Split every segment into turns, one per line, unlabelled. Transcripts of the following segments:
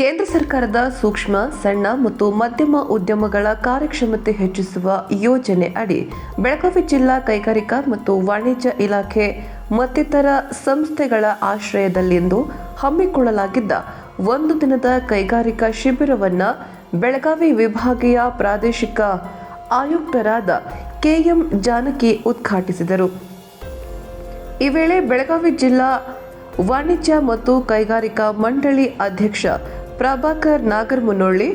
ಕೇಂದ್ರ ಸರ್ಕಾರದ ಸೂಕ್ಷ್ಮ, ಸಣ್ಣ ಮತ್ತು ಮಧ್ಯಮ ಉದ್ಯಮಗಳ ಕಾರ್ಯಕ್ಷಮತೆ ಹೆಚ್ಚಿಸುವ ಯೋಜನೆ ಅಡಿ ಬೆಳಗಾವಿ ಜಿಲ್ಲಾ ಕೈಗಾರಿಕಾ ಮತ್ತು ವಾಣಿಜ್ಯ ಇಲಾಖೆ ಮತ್ತಿತರ ಸಂಸ್ಥೆಗಳ ಆಶ್ರಯದಲ್ಲಿಂದು ಹಮ್ಮಿಕೊಳ್ಳಲಾಗಿದ್ದ ಒಂದು ದಿನದ ಕೈಗಾರಿಕಾ ಶಿಬಿರವನ್ನು ಬೆಳಗಾವಿ ವಿಭಾಗೀಯ ಪ್ರಾದೇಶಿಕ ಆಯುಕ್ತರಾದ ಕೆಎಂ ಜಾನಕಿ ಉದ್ಘಾಟಿಸಿದರು. ಈ ವೇಳೆ ಬೆಳಗಾವಿ ಜಿಲ್ಲಾ ವಾಣಿಜ್ಯ ಮತ್ತು ಕೈಗಾರಿಕಾ ಮಂಡಳಿ ಅಧ್ಯಕ್ಷ ಪ್ರಭಾಕರ್ ನಾಗರಮುನ್ನೊಳ್ಳಿ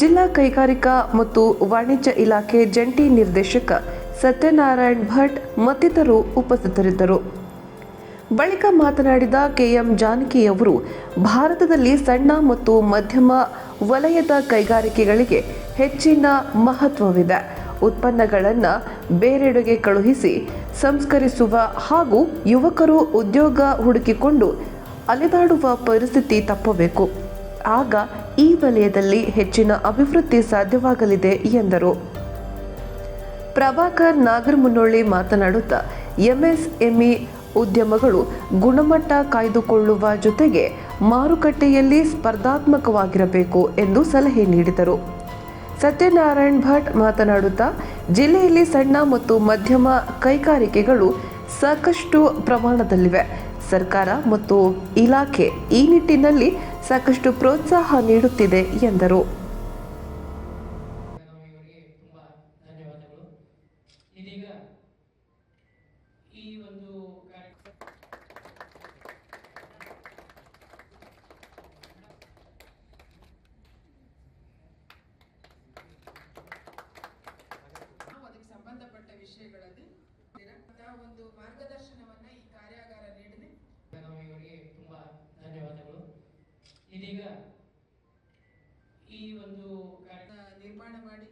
ಜಿಲ್ಲಾ ಕೈಗಾರಿಕಾ ಮತ್ತು ವಾಣಿಜ್ಯ ಇಲಾಖೆ ಜಂಟಿ ನಿರ್ದೇಶಕ ಸತ್ಯನಾರಾಯಣ್ ಭಟ್ ಮತ್ತಿತರರು ಉಪಸ್ಥಿತರಿದ್ದರು. ಬಳಿಕ ಮಾತನಾಡಿದ ಕೆಎಂ ಜಾನಕಿಯವರು ಭಾರತದಲ್ಲಿ ಸಣ್ಣ ಮತ್ತು ಮಧ್ಯಮ ವಲಯದ ಕೈಗಾರಿಕೆಗಳಿಗೆ ಹೆಚ್ಚಿನ ಮಹತ್ವವಿದೆ. ಉತ್ಪನ್ನಗಳನ್ನು ಬೇರೆಡೆಗೆ ಕಳುಹಿಸಿ ಸಂಸ್ಕರಿಸುವ ಹಾಗೂ ಯುವಕರು ಉದ್ಯೋಗ ಹುಡುಕಿಕೊಂಡು ಅಲೆದಾಡುವ ಪರಿಸ್ಥಿತಿ ತಪ್ಪಬೇಕು. ಆಗ ಈ ವಲಯದಲ್ಲಿ ಹೆಚ್ಚಿನ ಅಭಿವೃದ್ಧಿ ಸಾಧ್ಯವಾಗಲಿದೆ ಎಂದರು. ಪ್ರಭಾಕರ್ ನಾಗರಮುನ್ನೊಳ್ಳಿ ಮಾತನಾಡುತ್ತಾ, ಎಂಎಸ್ಎಂಇ ಉದ್ಯಮಗಳು ಗುಣಮಟ್ಟ ಕಾಯ್ದುಕೊಳ್ಳುವ ಜೊತೆಗೆ ಮಾರುಕಟ್ಟೆಯಲ್ಲಿ ಸ್ಪರ್ಧಾತ್ಮಕವಾಗಿರಬೇಕು ಎಂದು ಸಲಹೆ ನೀಡಿದರು. ಸತ್ಯನಾರಾಯಣ್ ಭಟ್ ಮಾತನಾಡುತ್ತಾ, ಜಿಲ್ಲೆಯಲ್ಲಿ ಸಣ್ಣ ಮತ್ತು ಮಧ್ಯಮ ಕೈಗಾರಿಕೆಗಳು ಸಾಕಷ್ಟು ಪ್ರಮಾಣದಲ್ಲಿವೆ. ಸರ್ಕಾರ ಮತ್ತು ಇಲಾಖೆ ಈ ನಿಟ್ಟಿನಲ್ಲಿ ಸಾಕಷ್ಟು ಪ್ರೋತ್ಸಾಹ ನೀಡುತ್ತಿದೆ ಎಂದರು.
ಸಂಬಂಧಪಟ್ಟ ವಿಷಯಗಳಲ್ಲಿ ಒಂದು ಮಾರ್ಗದರ್ಶನವನ್ನ
ಇದೀಗ ಈ ಒಂದು
ನಿರ್ಮಾಣ ಮಾಡಿ.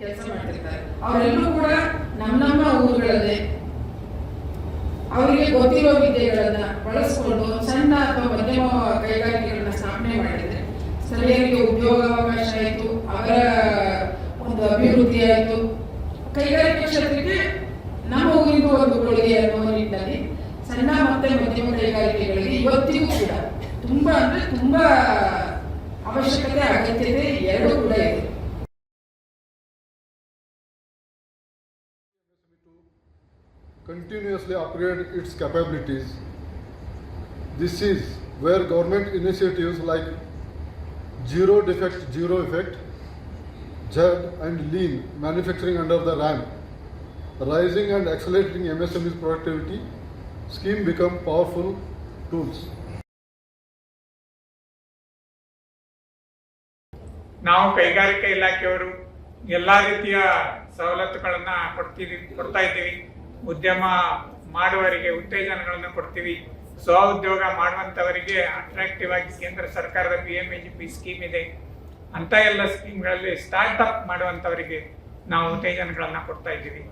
ಕೆಲಸ ಮಾಡ್ತಿರ್ತಾರೆ. ಅವರೆಲ್ಲರೂ ಕೂಡ ನಮ್ಮ ನಮ್ಮ ಊರುಗಳಲ್ಲಿ ಅವರಿಗೆ ಗೊತ್ತಿರೋ ವಿದ್ಯೆಗಳನ್ನ ಬಳಸ್ಕೊಂಡು ಸಣ್ಣ ಅಥವಾ ಮಧ್ಯಮ ಕೈಗಾರಿಕೆಗಳನ್ನ ಸ್ಥಾಪನೆ ಮಾಡಿದ್ರೆ ಸ್ಥಳೀಯರಿಗೆ ಉದ್ಯೋಗಾವಕಾಶ ಆಯಿತು ಅವರ ಒಂದು ಅಭಿವೃದ್ಧಿ ಆಯಿತು. ಕೈಗಾರಿಕೆ ಕ್ಷೇತ್ರಕ್ಕೆ ನಮ್ಮ ಊರಿಗೂ ಒಂದು ಕೊಡುಗೆ ಅನ್ನುವ ನಿಟ್ಟಿನಲ್ಲಿ ಸಣ್ಣ ಮತ್ತೆ ಮಧ್ಯಮ ಕೈಗಾರಿಕೆಗಳಿಗೆ ಇವತ್ತಿಗೂ ಕೂಡ ತುಂಬಾ ಅಂದ್ರೆ ತುಂಬಾ ಅವಶ್ಯಕತೆ ಅಗತ್ಯತೆ ಎರಡೂ ಕೂಡ ಇದೆ
continuously upgrade its capabilities. This is where government initiatives like Zero Defect, Zero Effect, JED and Lean manufacturing under the RAM, rising and accelerating MSME's productivity scheme become powerful tools.
ನಾವು ಕೈಗಾರಿಕಾ ಇಲಾಖೆಯವರು ಎಲ್ಲ ರೀತಿಯ ಸವಲತ್ತುಗಳನ್ನು ಕೊಡ್ತೀವಿ, ಕೊಡ್ತಾ ಇದ್ದೀವಿ. ಉದ್ಯಮ ಮಾಡುವವರಿಗೆ ಉತ್ತೇಜನಗಳನ್ನು ಕೊಡ್ತೀವಿ. ಸ್ವ ಉದ್ಯೋಗ ಮಾಡುವಂಥವರಿಗೆ ಅಟ್ರಾಕ್ಟಿವ್ ಆಗಿ ಕೇಂದ್ರ ಸರ್ಕಾರದ P M A G P scheme ಇದೆ. ಅಂತ ಎಲ್ಲ ಸ್ಕೀಮ್ಗಳಲ್ಲಿ ಸ್ಟಾರ್ಟ್ ಅಪ್ ಮಾಡುವಂಥವರಿಗೆ ನಾವು ಉತ್ತೇಜನಗಳನ್ನು ಕೊಡ್ತಾ ಇದ್ದೀವಿ.